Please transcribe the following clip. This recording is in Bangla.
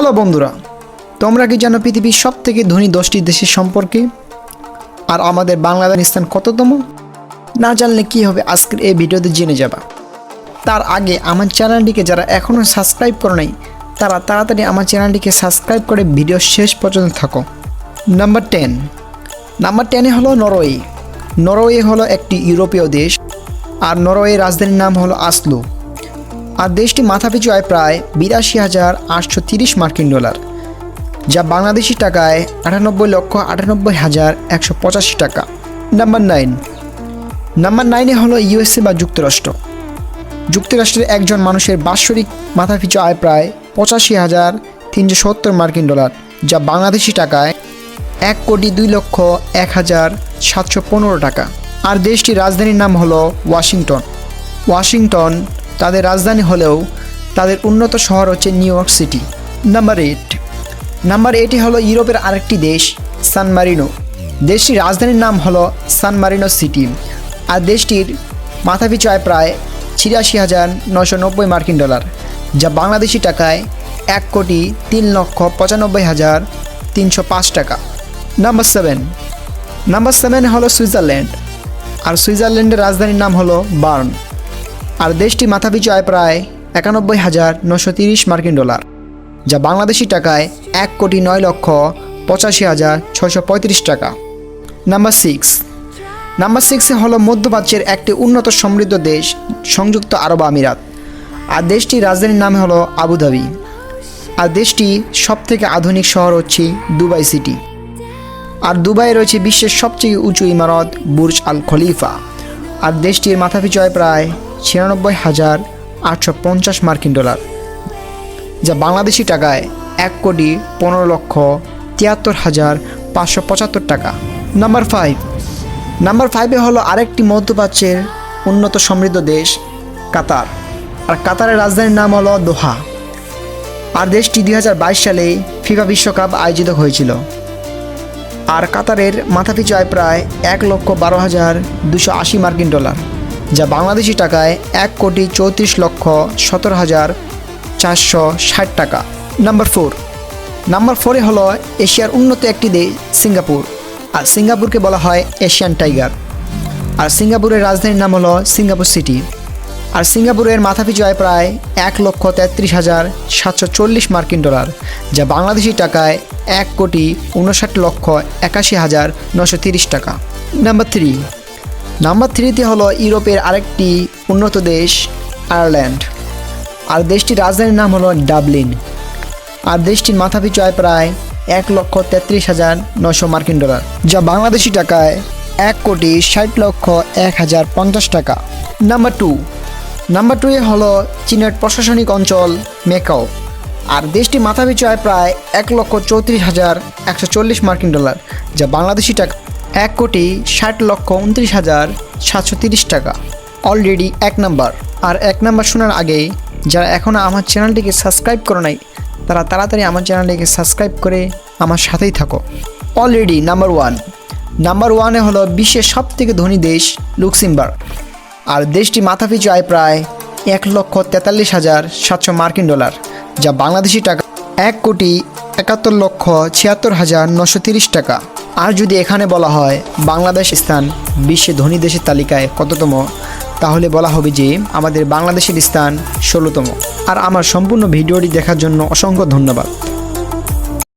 হ্যালো বন্ধুরা, তোমরা কি জানো পৃথিবীর সব থেকে ধনী দশটি দেশের সম্পর্কে? আর আমাদের বাংলাদেশ স্থান কততম? না জানলে কি হবে আজকের এই ভিডিওতে জেনে যাবা। তার আগে আমার চ্যানেলটিকে যারা এখনও সাবস্ক্রাইব করে নাই, তারা তাড়াতাড়ি আমার চ্যানেলটিকে সাবস্ক্রাইব করে ভিডিও শেষ পর্যন্ত থাকো। নাম্বার টেন নাম্বার টেনে হলো নরওয়ে। নরওয়ে হলো একটি ইউরোপীয় দেশ, আর নরওয়ে রাজধানীর নাম হলো আসলো। আর দেশটি মাথাপিছু আয় প্রায় বিরাশি হাজার আটশো তিরিশ মার্কিন ডলার, যা বাংলাদেশি টাকায় আটানব্বই লক্ষ আটানব্বই হাজার একশো পঁচাশি টাকা। নাম্বার নাইন নাম্বার নাইনে হলো ইউএসএ বা যুক্তরাষ্ট্র। যুক্তরাষ্ট্রের একজন মানুষের বাৎসরিক মাথাপিছু আয় প্রায় পঁচাশি হাজার তিনশো সত্তর মার্কিন ডলার, যা বাংলাদেশি টাকায় এক কোটি দুই লক্ষ এক হাজার সাতশো পনেরো টাকা। আর দেশটির রাজধানীর নাম হলো ওয়াশিংটন। ওয়াশিংটন তাদের রাজধানী হলেও তাদের উন্নত শহর হচ্ছে New York city. Number eight. Number এইটি হলো ইউরোপের আরেকটি দেশ, সান মারিনো। দেশটির রাজধানীর নাম হলো সান মারিনো সিটি আর দেশটির মাথাপিছু আয় প্রায় ছিয়াশি হাজার নশো নব্বই মার্কিন ডলার, যা বাংলাদেশি টাকায় এক কোটি তিন লক্ষ পঁচানব্বই হাজার তিনশো পাঁচ টাকা। Number seven. নাম্বার সেভেন হলো সুইজারল্যান্ড আর সুইজারল্যান্ডের রাজধানীর নাম হলো বার্ন। আর দেশটি মাথাপিছু আয় প্রায় একানব্বই হাজার নশো তিরিশ মার্কিন ডলার, যা বাংলাদেশি টাকায় এক কোটি নয় লক্ষ পঁচাশি হাজার ছশো পঁয়ত্রিশ টাকা। Number six. নাম্বার সিক্সে হলো মধ্যপ্রাচ্যের একটি উন্নত সমৃদ্ধ দেশ, সংযুক্ত আরব আমিরাত। আর দেশটির রাজধানীর নাম হলো আবুধাবি আর দেশটি সবথেকে আধুনিক শহর হচ্ছে দুবাই সিটি। আর দুবাই রয়েছে বিশ্বের সবচেয়ে উঁচু ইমারত বুর্জ আল খলিফা। আর দেশটির মাথাপিছু প্রায় ছিয়ানব্বই হাজার আটশো পঞ্চাশ মার্কিন ডলার, যা বাংলাদেশি টাকায় এক কোটি পনেরো লক্ষ তিয়াত্তর হাজার পাঁচশো পঁচাত্তর টাকা। নাম্বার ফাইভ নাম্বার ফাইভে হলো আরেকটি মধ্যপ্রাচ্যের উন্নত সমৃদ্ধ দেশ, কাতার। আর কাতারের রাজধানীর নাম হলো দোহা। আর দেশটি দুই সালে ফিফা বিশ্বকাপ আয়োজিত হয়েছিল। আর কাতারের মাথাপিছু আয় প্রায় এক লক্ষ বারো হাজার দুশো আশি মার্কিন ডলার। যা বাংলাদেশি টাকায় এক কোটি চৌত্রিশ লক্ষ সতেরো হাজার চারশো ষাট টাকা। নাম্বার ফোর নাম্বার ফোরে হলো এশিয়ার উন্নত একটি দেশ, সিঙ্গাপুর। আর সিঙ্গাপুরকে বলা হয় এশিয়ান টাইগার। আর সিঙ্গাপুরের রাজধানীর নাম হলো সিঙ্গাপুর সিটি। আর সিঙ্গাপুরের মাথাপিছু আয় প্রায় এক লক্ষ তেত্রিশ হাজার সাতশো চল্লিশ মার্কিন ডলার, যা বাংলাদেশি টাকায় এক কোটি উনষাট লক্ষ একাশি হাজার নশো তিরিশ টাকা। নাম্বার থ্রি নাম্বার থ্রিতে হলো ইউরোপের আরেকটি উন্নত দেশ, আয়ারল্যান্ড। আর দেশটির রাজধানীর নাম হলো ডাবলিন। আর দেশটির মাথাপিছু আয় প্রায় এক লক্ষ তেত্রিশ হাজার নশো মার্কিন ডলার, যা বাংলাদেশি টাকায় এক কোটি ষাট লক্ষ এক হাজার পঞ্চাশ টাকা। Number two. নাম্বার টুয়ে হলো চীনের প্রশাসনিক অঞ্চল মেকাও। আর দেশটি মাথাপিছু আয় প্রায় এক লক্ষ চৌত্রিশ হাজার একশো চল্লিশ মার্কিন ডলার, যা বাংলাদেশি টাকা এক কোটি ষাট লক্ষ উনত্রিশ হাজার সাতশো তিরিশ টাকা। অলরেডি এক নাম্বার। আর এক নাম্বার শোনার আগে যারা এখনও আমার চ্যানেলটিকে সাবস্ক্রাইব করে নাই, তারা তাড়াতাড়ি আমার চ্যানেলটিকে সাবস্ক্রাইব করে আমার সাথেই থাকো। Already number one. নাম্বার ওয়ানে হলো বিশ্বের সবথেকে ধনী দেশ লুক্সিমবার্গ। আর দেশটি মাথাপিছু আয় প্রায় এক লক্ষ তেতাল্লিশ হাজার সাতশো মার্কিন ডলার, যা বাংলাদেশি টাকা এক কোটি একাত্তর লক্ষ ছিয়াত্তর হাজার নশো তিরিশ টাকা। আর যদি এখানে বলা হয় বাংলাদেশ স্থান বিশ্বে ধনী দেশের তালিকায় কততম, তাহলে বলা হবে যে আমাদের বাংলাদেশের স্থান ষোলোতম। আর আমার সম্পূর্ণ ভিডিওটি দেখার জন্য অসংখ্য ধন্যবাদ।